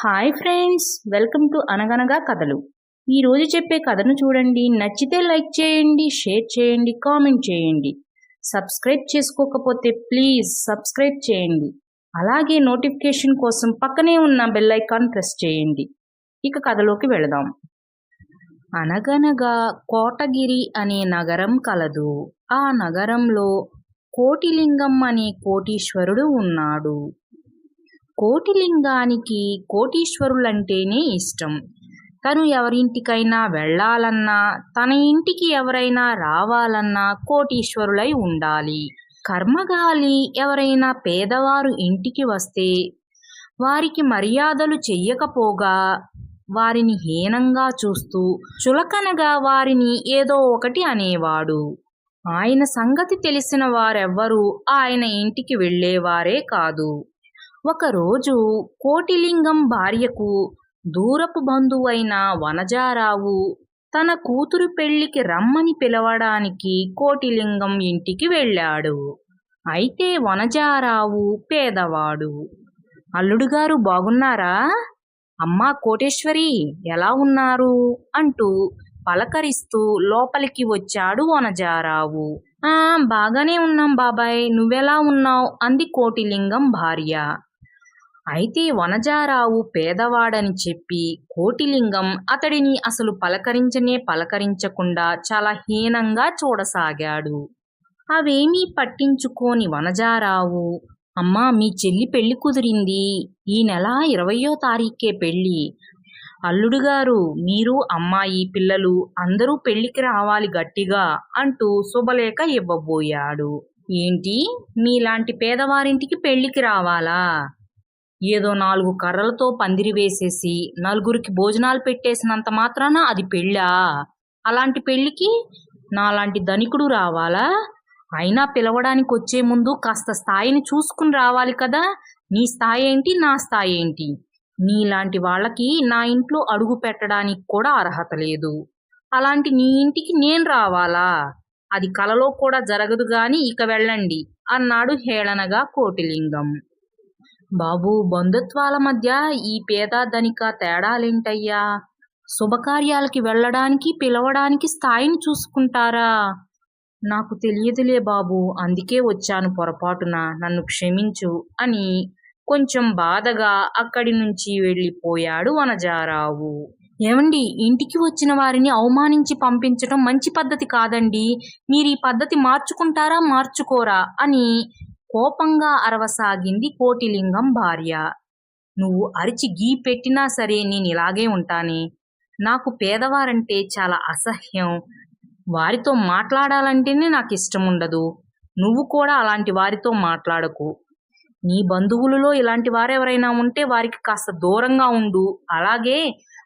Hi friends welcome to అనగనగా కథలు ఈరోజు చెప్పే కథను చూడండి. నచ్చితే లైక్ చేయండి షేర్ చేయండి కామెంట్ చేయండి. సబ్స్క్రైబ్ చేసుకోకపోతే ప్లీజ్ సబ్స్క్రైబ్ చేయండి. అలాగే నోటిఫికేషన్ కోసం పక్కనే ఉన్న బెల్ ఐకాన్ ప్రెస్ చేయండి. ఇక కథలోకి వెళదాం. అనగనగా కోటగిరి అనే నగరం కలదు. ఆ నగరంలో కోటిలింగం అనే కోటీశ్వరుడు ఉన్నాడు. కోటిలింగానికి కోటీశ్వరులంటేనే ఇష్టం. తను ఎవరింటికైనా వెళ్ళాలన్నా తన ఇంటికి ఎవరైనా రావాలన్నా కోటీశ్వరులై ఉండాలి. కర్మగాలి ఎవరైనా పేదవారు ఇంటికి వస్తే వారికి మర్యాదలు చెయ్యకపోగా వారిని హీనంగా చూస్తూ చులకనగా వారిని ఏదో ఒకటి అనేవాడు. ఆయన సంగతి తెలిసిన వారెవ్వరూ ఆయన ఇంటికి వెళ్ళేవారే కాదు. ఒకరోజు కోటిలింగం భార్యకు దూరపు బంధువైన వనజారావు తన కూతురు పెళ్ళికి రమ్మని పిలవడానికి కోటిలింగం ఇంటికి వెళ్ళాడు. అయితే వనజారావు పేదవాడు. అల్లుడుగారు బాగున్నారా? అమ్మా కోటేశ్వరి ఎలా ఉన్నారు? అంటూ పలకరిస్తూ లోపలికి వచ్చాడు వనజారావు. ఆ బాగానే ఉన్నాం బాబాయ్ నువ్వెలా ఉన్నావు? అంది కోటిలింగం భార్య. అయితే వనజారావు పేదవాడని చెప్పి కోటిలింగం అతడిని అసలు పలకరించనే పలకరించకుండా చాలా హీనంగా చూడసాగాడు. అవేమీ పట్టించుకోని వనజారావు అమ్మా మీ చెల్లి పెళ్ళి కుదిరింది. ఈ నెల ఇరవయో తారీఖే పెళ్ళి అల్లుడు గారు మీరు అమ్మాయి పిల్లలు అందరూ పెళ్ళికి రావాలి గట్టిగా అంటూ శుభలేఖ ఇవ్వబోయాడు. ఏంటి? మీలాంటి పేదవారింటికి పెళ్ళికి రావాలా? ఏదో నాలుగు కర్రలతో పందిరి వేసేసి నలుగురికి భోజనాలు పెట్టేసినంత మాత్రాన అది పెళ్ళా? అలాంటి పెళ్ళికి నాలాంటి ధనికుడు రావాలా? అయినా పిలవడానికి వచ్చే ముందు కాస్త స్థాయిని చూసుకుని రావాలి కదా? నీ స్థాయి ఏంటి నా స్థాయి ఏంటి? నీలాంటి వాళ్ళకి నా ఇంట్లో అడుగు పెట్టడానికి కూడా అర్హత లేదు. అలాంటి నీ ఇంటికి నేను రావాలా? అది కలలో కూడా జరగదు గాని ఇక వెళ్ళండి అన్నాడు హేళనగా కోటిలింగం. బాబు బంధుత్వాల మధ్య ఈ పేద ధనిక తేడాలేంటయ్యా? శుభకార్యాలకి వెళ్ళడానికి పిలవడానికి స్థాయిని చూసుకుంటారా? నాకు తెలియదులే బాబు అందుకే వచ్చాను పొరపాటున నన్ను క్షమించు అని కొంచెం బాధగా అక్కడి నుంచి వెళ్ళిపోయాడు వనజారావు. ఏమండి ఇంటికి వచ్చిన వారిని అవమానించి పంపించడం మంచి పద్ధతి కాదండి. మీరు ఈ పద్ధతి మార్చుకుంటారా మార్చుకోరా అని కోపంగా అరవసాగింది కోటిలింగం భార్య. నువ్వు అరిచి గీ పెట్టినా సరే నేను ఇలాగే ఉంటానే. నాకు పేదవారంటే చాలా అసహ్యం. వారితో మాట్లాడాలంటేనే నాకు ఇష్టం ఉండదు నువ్వు కూడా అలాంటి వారితో మాట్లాడకు. నీ బంధువులలో ఇలాంటి వారెవరైనా ఉంటే వారికి కాస్త దూరంగా ఉండు. అలాగే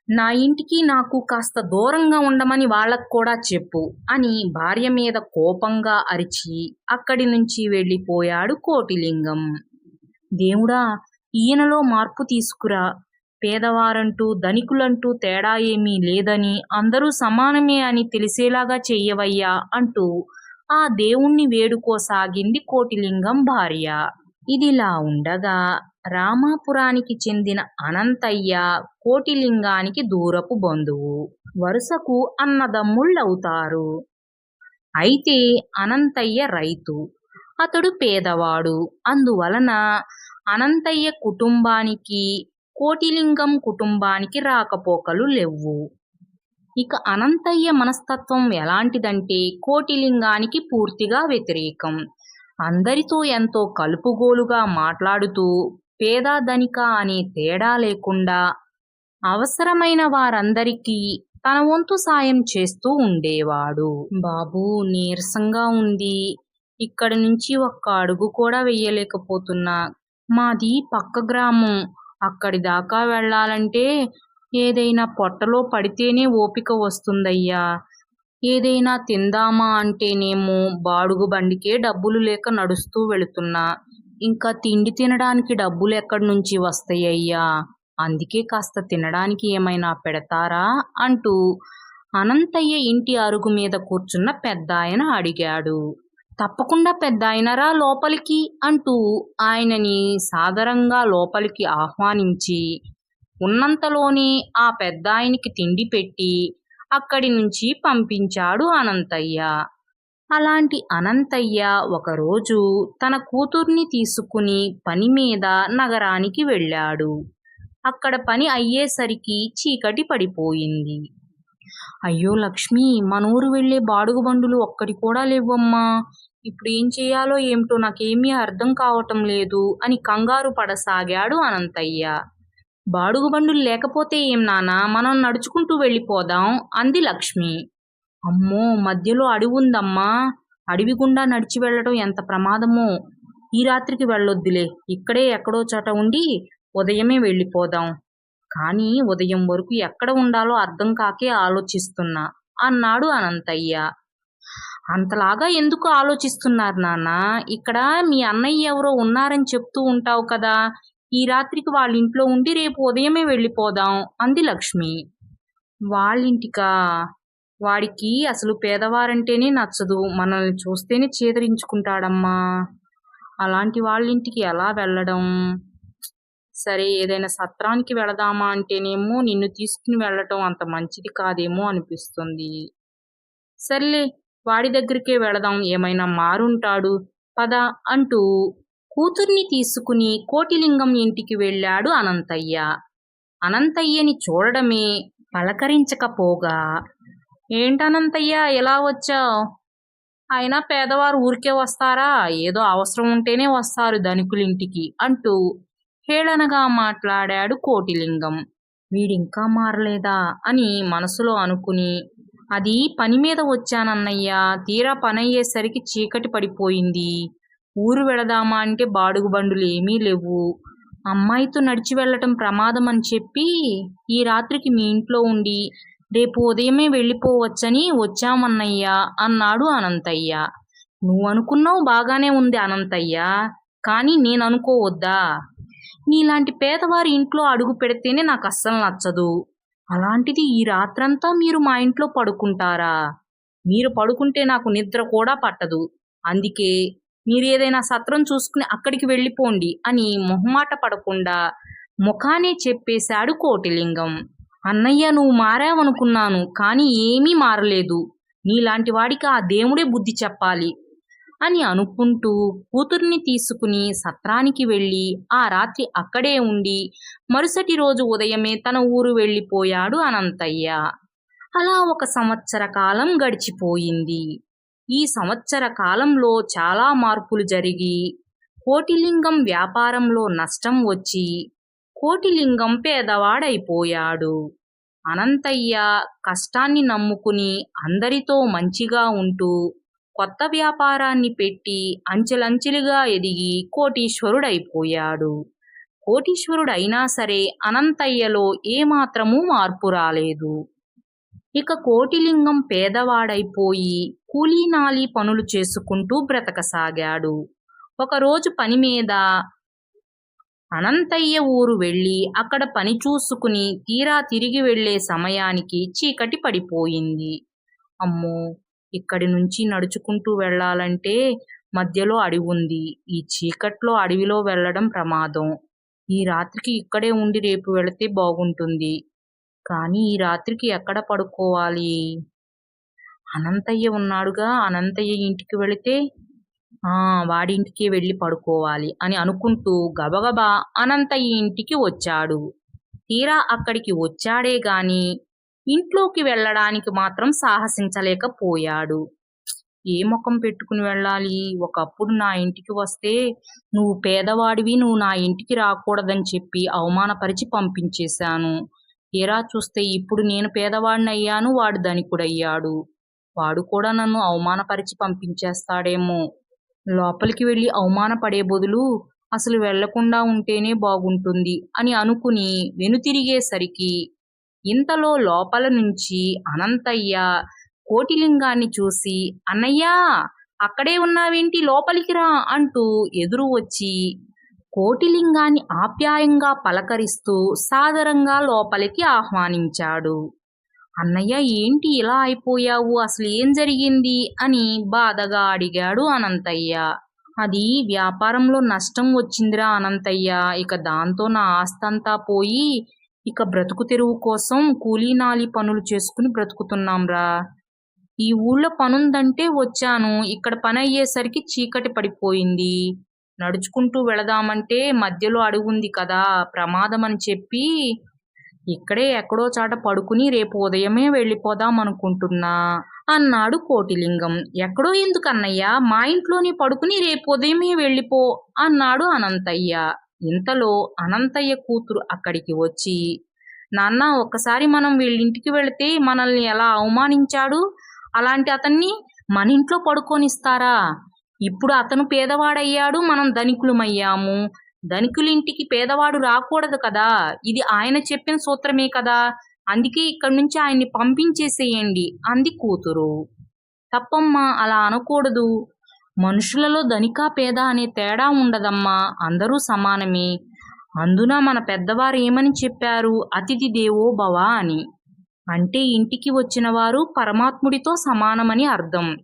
నా ఇంటికి నాకు కాస్త దూరంగా ఉండమని వాళ్ళకు కూడా చెప్పు అని భార్య మీద కోపంగా అరిచి అక్కడి నుంచి వెళ్ళిపోయాడు కోటిలింగం. దేవుడా ఈయనలో మార్పు తీసుకురా. పేదవారంటూ ధనికులంటూ తేడా ఏమీ లేదని అందరూ సమానమే అని తెలిసేలాగా చెయ్యవయ్యా అంటూ ఆ దేవుణ్ణి వేడుకోసాగింది కోటిలింగం భార్య. ఇదిలా ఉండగా రామాపురానికి చెందిన అనంతయ్య కోటిలింగానికి దూరపు బంధువు. వరుసకు అన్నదమ్ముళ్ళవుతారు. అయితే అనంతయ్య రైతు. అతడు పేదవాడు. అందువలన అనంతయ్య కుటుంబానికి కోటిలింగం కుటుంబానికి రాకపోకలు లేవు. ఇక అనంతయ్య మనస్తత్వం ఎలాంటిదంటే కోటిలింగానికి పూర్తిగా వ్యతిరేకం. అందరితో ఎంతో కలుపుగోలుగా మాట్లాడుతూ పేద ధనిక అనే తేడా లేకుండా అవసరమైన వారందరికీ తన వంతు సాయం చేస్తూ ఉండేవాడు. బాబు నీరసంగా ఉంది. ఇక్కడి నుంచి ఒక్క అడుగు కూడా వెయ్యలేకపోతున్నా మాది పక్క గ్రామం. అక్కడి దాకా వెళ్ళాలంటే ఏదైనా పొట్టలో పడితేనే ఓపిక వస్తుందయ్యా. ఏదైనా తిందామా అంటేనేమో బాడుగు బండికే డబ్బులు లేక నడుస్తూ వెళుతున్నా. ఇంకా తిండి తినడానికి డబ్బులు ఎక్కడి నుంచి వస్తాయ్యా అందుకే కాస్త తినడానికి ఏమైనా పెడతారా? అంటూ అనంతయ్య ఇంటి అరుగు మీద కూర్చున్న పెద్దాయన అడిగాడు. తప్పకుండా పెద్దాయనరా లోపలికి? అంటూ ఆయనని సాదరంగా లోపలికి ఆహ్వానించి ఉన్నంతలోనే ఆ పెద్దాయనికి తిండి పెట్టి అక్కడి నుంచి పంపించాడు అనంతయ్య. అలాంటి అనంతయ్య ఒకరోజు తన కూతుర్ని తీసుకుని పని మీద నగరానికి వెళ్ళాడు. అక్కడ పని అయ్యేసరికి చీకటి పడిపోయింది. అయ్యో లక్ష్మి మనూరు వెళ్ళే బాడుగు బండులు ఒక్కటి కూడా లేవమ్మా. ఇప్పుడు ఏం చేయాలో ఏమిటో నాకేమీ అర్థం కావటం లేదు అని కంగారు పడసాగాడు అనంతయ్య. బాడుగు బండులు లేకపోతే ఏం నానా మనం నడుచుకుంటూ వెళ్ళిపోదాం అంది లక్ష్మి. అమ్మో మధ్యలో అడవి ఉందమ్మా అడవి గుండా నడిచి వెళ్ళడం ఎంత ప్రమాదమో. ఈ రాత్రికి వెళ్ళొద్దులే. ఇక్కడే ఎక్కడో చోట ఉండి ఉదయమే వెళ్ళిపోదాం. కానీ ఉదయం వరకు ఎక్కడ ఉండాలో అర్థం కాకే ఆలోచిస్తున్నా అన్నాడు అనంతయ్య. అంతలాగా ఎందుకు ఆలోచిస్తున్నారు నాన్న? ఇక్కడ మీ అన్నయ్య ఎవరో ఉన్నారని చెప్తూ ఉంటావు కదా. ఈ రాత్రికి వాళ్ళ ఇంట్లో ఉండి రేపు ఉదయమే వెళ్ళిపోదాం అంది లక్ష్మి. వాళ్ళింటికా? వాడికి అసలు పేదవారంటేనే నచ్చదు. మనల్ని చూస్తేనే చేదరించుకుంటాడమ్మా. అలాంటి వాళ్ళింటికి ఎలా వెళ్ళడం? సరే ఏదైనా సత్రానికి వెళదామా అంటేనేమో నిన్ను తీసుకుని వెళ్ళటం అంత మంచిది కాదేమో అనిపిస్తుంది. సర్లే వాడి దగ్గరికే వెళదాం. ఏమైనా మారుంటాడు? పద అంటూ కూతుర్ని తీసుకుని కోటిలింగం ఇంటికి వెళ్ళాడు అనంతయ్య. అనంతయ్యని చూడడమే పలకరించకపోగా ఏంటనంతయ్యా ఎలా వచ్చావు? అయినా పేదవారు ఊరికే వస్తారా? ఏదో అవసరం ఉంటేనే వస్తారు ధనికులింటికి అంటూ హేళనగా మాట్లాడాడు కోటిలింగం. వీడింకా మారలేదా అని మనసులో అనుకుని అది పని మీద వచ్చానన్నయ్యా తీరా పనయ్యేసరికి చీకటి పడిపోయింది. ఊరు వెళదామా అంటే బాడుగు బండులు ఏమీ లేవు. అమ్మాయితో నడిచి వెళ్ళటం ప్రమాదం అని చెప్పి ఈ రాత్రికి మీ ఇంట్లో ఉండి రేపు ఉదయమే వెళ్ళిపోవచ్చని వచ్చామన్నయ్యా అన్నాడు అనంతయ్య. నువ్వు అనుకున్నావు బాగానే ఉంది అనంతయ్య కానీ నేను అనుకోవద్దా నీలాంటి పేదవారి ఇంట్లో అడుగు పెడితేనే నాకు అస్సలు నచ్చదు. అలాంటిది ఈ రాత్రంతా మీరు మా ఇంట్లో పడుకుంటారా? మీరు పడుకుంటే నాకు నిద్ర కూడా పట్టదు. అందుకే మీరు ఏదైనా సత్రం చూసుకుని అక్కడికి వెళ్ళిపోండి అని మొహమాట పడకుండా ముఖానే చెప్పేశాడు కోటిలింగం. అన్నయ్య నువ్వు మారావనుకున్నాను కానీ ఏమీ మారలేదు. నీలాంటి వాడికి ఆ దేవుడే బుద్ధి చెప్పాలి. అని అనుకుంటూ కూతుర్ని తీసుకుని సత్రానికి వెళ్ళి ఆ రాత్రి అక్కడే ఉండి మరుసటి రోజు ఉదయమే తన ఊరు వెళ్ళిపోయాడు అనంతయ్య. అలా ఒక సంవత్సర కాలం గడిచిపోయింది. ఈ సంవత్సర కాలంలో చాలా మార్పులు జరిగి కోటిలింగం వ్యాపారంలో నష్టం వచ్చి కోటిలింగం పేదవాడైపోయాడు. అనంతయ్య కష్టాన్ని నమ్ముకుని అందరితో మంచిగా ఉంటూ కొత్త వ్యాపారాన్ని పెట్టి అంచెలంచెలుగా ఎదిగి కోటీశ్వరుడైపోయాడు. కోటీశ్వరుడైనా సరే అనంతయ్యలో ఏమాత్రమూ మార్పు రాలేదు. ఇక కోటిలింగం పేదవాడైపోయి కూలీనాలి పనులు చేసుకుంటూ బ్రతకసాగాడు. ఒకరోజు పని మీద అనంతయ్య ఊరు వెళ్ళి అక్కడ పని చూసుకుని తీరా తిరిగి వెళ్ళే సమయానికి చీకటి పడిపోయింది. అమ్మో! ఇక్కడి నుంచి నడుచుకుంటూ వెళ్ళాలంటే మధ్యలో అడవి ఉంది. ఈ చీకట్లో అడవిలో వెళ్ళడం ప్రమాదం. ఈ రాత్రికి ఇక్కడే ఉండి రేపు వెళితే బాగుంటుంది. కానీ ఈ రాత్రికి ఎక్కడ పడుకోవాలి? అనంతయ్య ఉన్నాడుగా. అనంతయ్య ఇంటికి వెళితే వాడింటికి వెళ్ళి పడుకోవాలి అని అనుకుంటూ గబగబా అనంతయ్య ఇంటికి వచ్చాడు. తీరా అక్కడికి వచ్చాడే గాని ఇంట్లోకి వెళ్ళడానికి మాత్రం సాహసించలేకపోయాడు. ఏ ముఖం పెట్టుకుని వెళ్ళాలి? ఒకప్పుడు నా ఇంటికి వస్తే నువ్వు పేదవాడివి నువ్వు నా ఇంటికి రాకూడదని చెప్పి అవమానపరిచి పంపించేశాను. తీరా చూస్తే ఇప్పుడు నేను పేదవాడిని అయ్యాను వాడు ధనికుడయ్యాడు. వాడు కూడా నన్ను అవమానపరిచి పంపించేస్తాడేమో. లోపలికి వెళ్ళి అవమానపడే బదులు అసలు వెళ్ళకుండా ఉంటేనే బాగుంటుంది అని అనుకుని వెనుతిరిగేసరికి ఇంతలో లోపల నుంచి అనంతయ్య కోటిలింగాన్ని చూసి అన్నయ్యా అక్కడే ఉన్నావేంటి? లోపలికి రా అంటూ ఎదురు వచ్చి కోటిలింగాన్ని ఆప్యాయంగా పలకరిస్తూ సాదరంగా లోపలికి ఆహ్వానించాడు. అన్నయ్య ఏంటి ఇలా అయిపోయావు? అసలు ఏం జరిగింది? అని బాధగా అడిగాడు అనంతయ్య. అది వ్యాపారంలో నష్టం వచ్చిందిరా అనంతయ్య. ఇక దాంతో నా ఆస్తంతా పోయి ఇక బ్రతుకు తెరువు కోసం కూలీ నాలి పనులు చేసుకుని బ్రతుకుతున్నాంరా. ఈ ఊళ్ళో పనుందంటే వచ్చాను. ఇక్కడ పని అయ్యేసరికి చీకటి పడిపోయింది. నడుచుకుంటూ వెళదామంటే మధ్యలో అడుగుంది కదా ప్రమాదం అని చెప్పి ఇక్కడే ఎక్కడో చాట పడుకుని రేపు ఉదయమే వెళ్ళిపోదాం అనుకుంటున్నా అన్నాడు కోటిలింగం. ఎక్కడో ఎందుకన్నయ్యా మా ఇంట్లోనే పడుకుని రేపు ఉదయమే వెళ్ళిపో అన్నాడు అనంతయ్య. ఇంతలో అనంతయ్య కూతురు అక్కడికి వచ్చి నాన్న ఒక్కసారి మనం వీళ్ళింటికి వెళితే మనల్ని ఎలా అవమానించాడు? అలాంటి అతన్ని మన ఇంట్లో పడుకోనిస్తారా? ఇప్పుడు అతను పేదవాడయ్యాడు మనం ధనికులమయ్యాము. ధనికులింటికి పేదవాడు రాకూడదు కదా. ఇది ఆయన చెప్పిన సూత్రమే కదా. అందుకే ఇక్కడి నుంచి ఆయన్ని పంపించేసేయండి. అంది కూతురు. తప్పమ్మా అలా అనకూడదు. మనుషులలో ధనిక పేద అనే తేడా ఉండదమ్మా. అందరూ సమానమే. అందున మన పెద్దవారు ఏమని చెప్పారు? అతిథి దేవో భవ అని. అంటే ఇంటికి వచ్చిన వారు పరమాత్ముడితో సమానమని అర్థం.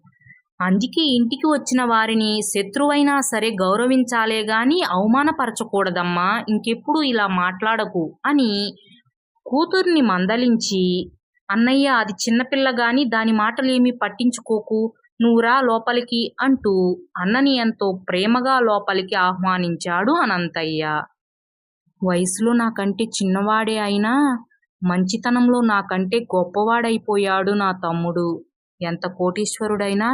అందుకే ఇంటికి వచ్చిన వారిని శత్రువైనా సరే గౌరవించాలే గాని అవమానపరచకూడదమ్మా ఇంకెప్పుడు ఇలా మాట్లాడకు అని కూతుర్ని మందలించి అన్నయ్య అది చిన్నపిల్ల గాని దాని మాటలేమీ పట్టించుకోకు నువ్వురా లోపలికి అంటూ అన్నని ఎంతో ప్రేమగా లోపలికి ఆహ్వానించాడు అనంతయ్య. వయసులో నాకంటే చిన్నవాడే అయినా మంచితనంలో నాకంటే గొప్పవాడైపోయాడు నా తమ్ముడు. ఎంత కోటీశ్వరుడైనా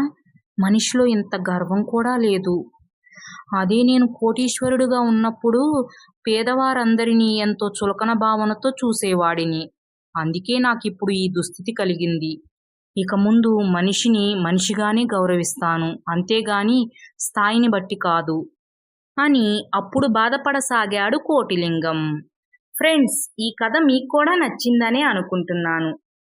మనిషిలో ఇంత గర్వం కూడా లేదు. అదే నేను కోటీశ్వరుడుగా ఉన్నప్పుడు పేదవారందరినీ ఎంతో చులకన భావనతో చూసేవాడిని. అందుకే నాకిప్పుడు ఈ దుస్థితి కలిగింది. ఇక ముందు మనిషిని మనిషిగానే గౌరవిస్తాను. అంతేగాని స్థాయిని బట్టి కాదు. అని అప్పుడు బాధపడసాగాడు కోటిలింగం. ఫ్రెండ్స్ ఈ కథ మీకు కూడా నచ్చిందనే అనుకుంటున్నాను.